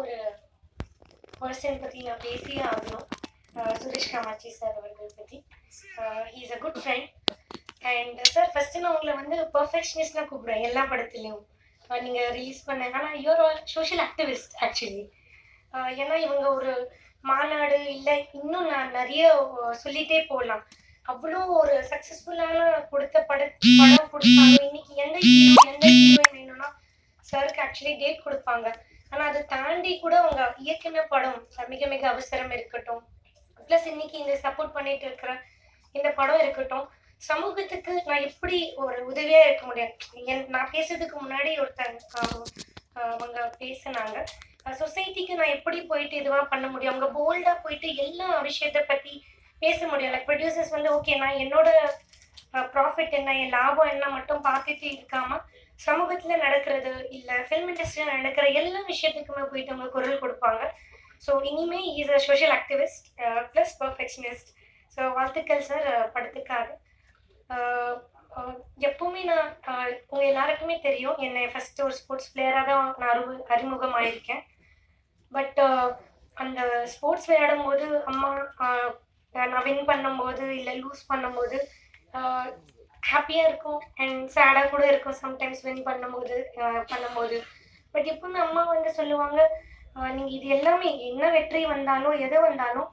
ஒரு பர்சன் பற்றி நான் பேசியே ஆகணும். சுரேஷ் காமாட்சி சார் அவர்கள் பற்றி is a good friend and sir first நான் உங்களை வந்து பர்ஃபெக்ஷனிஸ்ட்னா கூப்பிடுவேன் எல்லா படத்துலையும். நீங்கள் ரிலீஸ் பண்ண ஆனால் யூஆர் சோஷியல் ஆக்டிவிஸ்ட் ஆக்சுவலி ஏன்னா இவங்க ஒரு மாநாடு இல்லை இன்னும் நான் நிறைய சொல்லிட்டே போகலாம் அவ்வளோ ஒரு சக்ஸஸ்ஃபுல்லான கொடுத்த பட படம் கொடுத்தாங்க இன்னைக்கு எந்த ஹீரோ எந்த ஹீரோயின் வேணும்னா சாருக்கு ஆக்சுவலி டேட் கொடுப்பாங்க. அதை தாண்டி கூட அவங்க இயக்குன படம் மிக மிக அவசரம் இருக்கட்டும். ப்ளஸ் இன்னைக்கு இந்த சப்போர்ட் பண்ணிட்டு இருக்கிற இந்த படம் இருக்கட்டும். சமூகத்துக்கு நான் எப்படி ஒரு உதவியா இருக்க முடியும்? என்- நான் பேசுறதுக்கு முன்னாடி ஒருத்தங்க அவங்க பேசினாங்க. சொசைட்டிக்கு நான் எப்படி போயிட்டு இதுவா பண்ண முடியும்? அவங்க போல்டா போயிட்டு எல்லா விஷயத்த பத்தி பேச முடியும். லைக் ப்ரொடியூசர்ஸ் வந்து ஓகே நான் என்னோட ப்ராஃபிட் என்ன என் லாபம் என்ன மட்டும் பார்த்துட்டு இருக்காம சமூகத்துல நடக்கிறது இல்ல ஃபிலிம் இண்டஸ்ட்ரியில் நடக்கிற எல்லா விஷயத்துக்குமே போயிட்டு அவங்க குரல் கொடுப்பாங்க. ஸோ இனிமே is a social activist plus perfectionist so வாழ்த்துக்கள் சார் uh, படத்துக்காக. Uh, uh, எப்பவுமே நான் உங்கள் உங்க எல்லாருக்குமே தெரியும் என்னை ஃபர்ஸ்ட் ஒரு ஸ்போர்ட்ஸ் பிளேயராக தான் நான் அறிவு அறிமுகம் ஆயிருக்கேன் பட் அந்த ஸ்போர்ட்ஸ் விளையாடும் போது அம்மா நான் வின் பண்ணும்போது இல்லை லூஸ் பண்ணும்போது ஹாப்பியாக இருக்கும் அண்ட் சேடாக கூட இருக்கும் சம்டைம்ஸ் வின் பண்ணும்போது பண்ணும்போது. பட் எப்பவுமே அம்மா வந்து சொல்லுவாங்க நீங்கள் இது எல்லாமே என்ன வெற்றி வந்தாலும் எது வந்தாலும்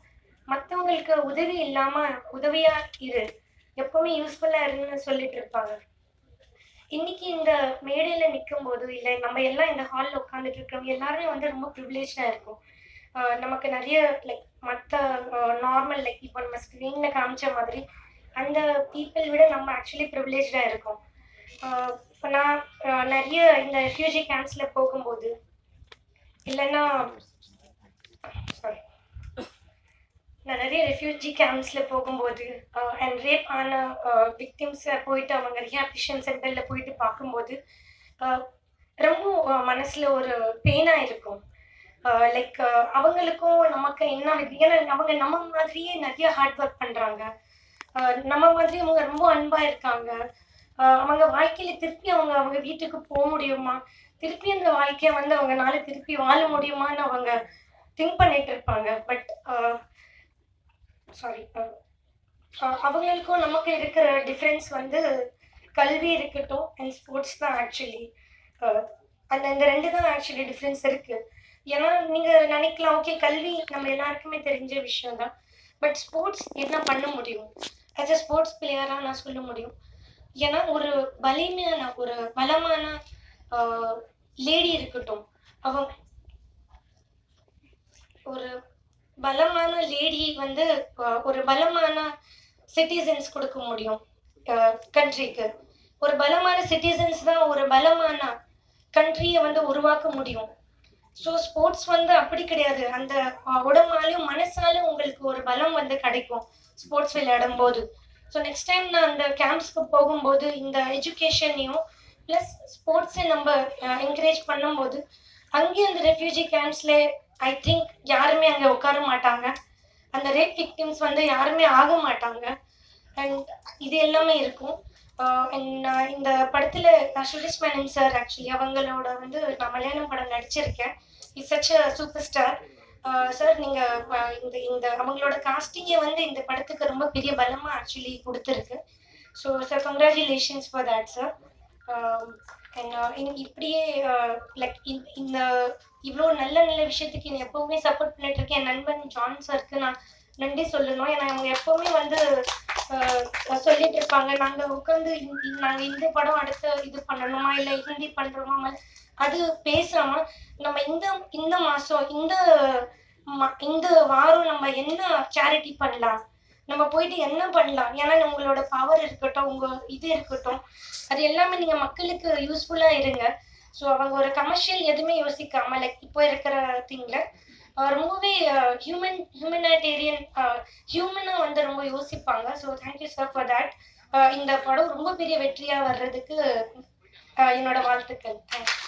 மற்றவங்களுக்கு உதவி இல்லாமல் உதவியாக இரு. எப்பவுமே யூஸ்ஃபுல்லாக இருன்னு சொல்லிட்டு இருப்பாங்க. இன்னைக்கு இந்த மேடையில் நிற்கும் போது இல்லை நம்ம எல்லாம் இந்த ஹாலில் உட்காந்துட்டு இருக்கிறோம் எல்லாருமே வந்து ரொம்ப ப்ரிவிலேஜாக இருக்கும். நமக்கு நிறைய லைக் மற்ற நார்மல் லைக் இப்போ நம்ம ஸ்க்ரீனில் காமிச்ச மாதிரி அந்த பீப்புள் விட நம்ம ஆக்சுவலி ப்ரிவிலேஜாக இருக்கோம். இப்போ நான் நிறைய இந்த ரெஃப்யூஜி கேம்ப்ஸில் போகும்போது இல்லைன்னா சாரி நான் நிறைய ரெஃப்யூஜி கேம்ப்ஸில் போகும்போது அண்ட் ரேப் ஆன விக்டிம்ஸை போயிட்டு அவங்க ரிஹாபிஷன் சென்டரில் போயிட்டு பார்க்கும்போது ரொம்ப மனசில் ஒரு பெயினாக இருக்கும். லைக் அவங்களுக்கும் நமக்கு என்ன ஏன்னா அவங்க நம்ம மாதிரியே நிறைய ஹார்ட் ஒர்க் பண்ணுறாங்க நம்ம மாதிரி அவங்க ரொம்ப அன்பாக இருக்காங்க. அவங்க வாழ்க்கையில திருப்பி அவங்க அவங்க வீட்டுக்கு போக முடியுமா? திருப்பி அந்த வாழ்க்கையை வந்து அவங்கனால திருப்பி வாழ முடியுமான்னு அவங்க திங்க் பண்ணிட்டு இருப்பாங்க. பட் சாரி அவங்களுக்கும் நமக்கு இருக்கிற டிஃப்ரென்ஸ் வந்து கல்வி இருக்கட்டும் அண்ட் ஸ்போர்ட்ஸ் தான் ஆக்சுவலி அந்த இந்த ரெண்டு தான் ஆக்சுவலி டிஃப்ரென்ஸ் இருக்கு. ஏன்னா நீங்க நினைக்கலாம் ஓகே கல்வி நம்ம எல்லாருக்குமே தெரிஞ்ச விஷயம் தான் பட் ஸ்போர்ட்ஸ் என்ன பண்ண முடியும்? ஆஸ் அ ஸ்போர்ட்ஸ் பிளேயராக நான் சொல்ல முடியும். ஏன்னா ஒரு வலிமையான ஒரு பலமான லேடி இருக்கட்டும். அவங்க ஒரு பலமான லேடி வந்து ஒரு பலமான சிட்டிசன்ஸ் கொடுக்க முடியும் கண்ட்ரிக்கு ஒரு பலமான சிட்டிசன்ஸ் தான் ஒரு பலமான கண்ட்ரியை வந்து உருவாக்க முடியும். ஸோ ஸ்போர்ட்ஸ் வந்து அப்படி கிடையாது. அந்த உடம்பாலையும் மனசாலும் உங்களுக்கு ஒரு பலம் வந்து கிடைக்கும் ஸ்போர்ட்ஸ் விளையாடும் போது ஸோ நெக்ஸ்ட் டைம் நான் அந்த கேம்ப்ஸ்க்கு போகும்போது இந்த எஜுகேஷனையும் ப்ளஸ் ஸ்போர்ட்ஸை நம்ம என்கரேஜ் பண்ணும்போது அங்கேயும் அந்த ரெஃப்யூஜி கேம்ப்ஸில் ஐ திங்க் யாருமே அங்கே உட்கார மாட்டாங்க. அந்த ரேப் விக்டிம்ஸ் வந்து யாருமே ஆக மாட்டாங்க. அண்ட் இது எல்லாமே இருக்கும். நான் இந்த படத்தில் சுரேஷ் மேனன் சார் ஆக்சுவலி அவங்களோட வந்து நான் மலையாளம் படம் நடிச்சிருக்கேன். Is such a super star sir நீங்கள் இந்த இந்த அவங்களோட காஸ்டிங்கை வந்து இந்த படத்துக்கு ரொம்ப பெரிய பலமாக ஆக்சுவலி கொடுத்துருக்கு. So sir congratulations for that sir இப்படியே லைக் இந்த இவ்வளோ நல்ல நல்ல விஷயத்துக்கு என்னை எப்பவுமே சப்போர்ட் பண்ணிட்டு இருக்கேன் என் நண்பன் ஜான் சாருக்கு நான் நன்றி சொல்லணும். ஏன்னா அவங்க எப்பவுமே வந்து சொல்லிட்டு இருப்பாங்க. நாங்க உட்காந்து நாங்க இந்த படம் அடுத்து இது பண்ணணுமா? இல்ல ஹிந்தி பண்றோமா? அது பேசாம நம்ம இந்த இந்த மாசம் இந்த ம- இந்த வாரம் நம்ம என்ன சேரிட்டி பண்ணலாம்? நம்ம போயிட்டு என்ன பண்ணலாம்? ஏன்னா உங்களோட பவர் இருக்கட்டும் உங்க இது இருக்கட்டும் அது எல்லாமே நீங்க மக்களுக்கு யூஸ்ஃபுல்லா இருங்க. ஸோ அவங்க ஒரு கமர்ஷியல் எதுவுமே யோசிக்காம லைக் இப்போ இருக்கிற திங்ல ரொம்பவே ஹியூமன் ஹியூமனிட்டேரியன் ஹியூமனாக வந்து ரொம்ப யோசிப்பாங்க. So thank you sir for that இந்த படம் ரொம்ப பெரிய வெற்றியாக வர்றதுக்கு என்னோட வாழ்த்துக்கள். தேங்க்ஸ்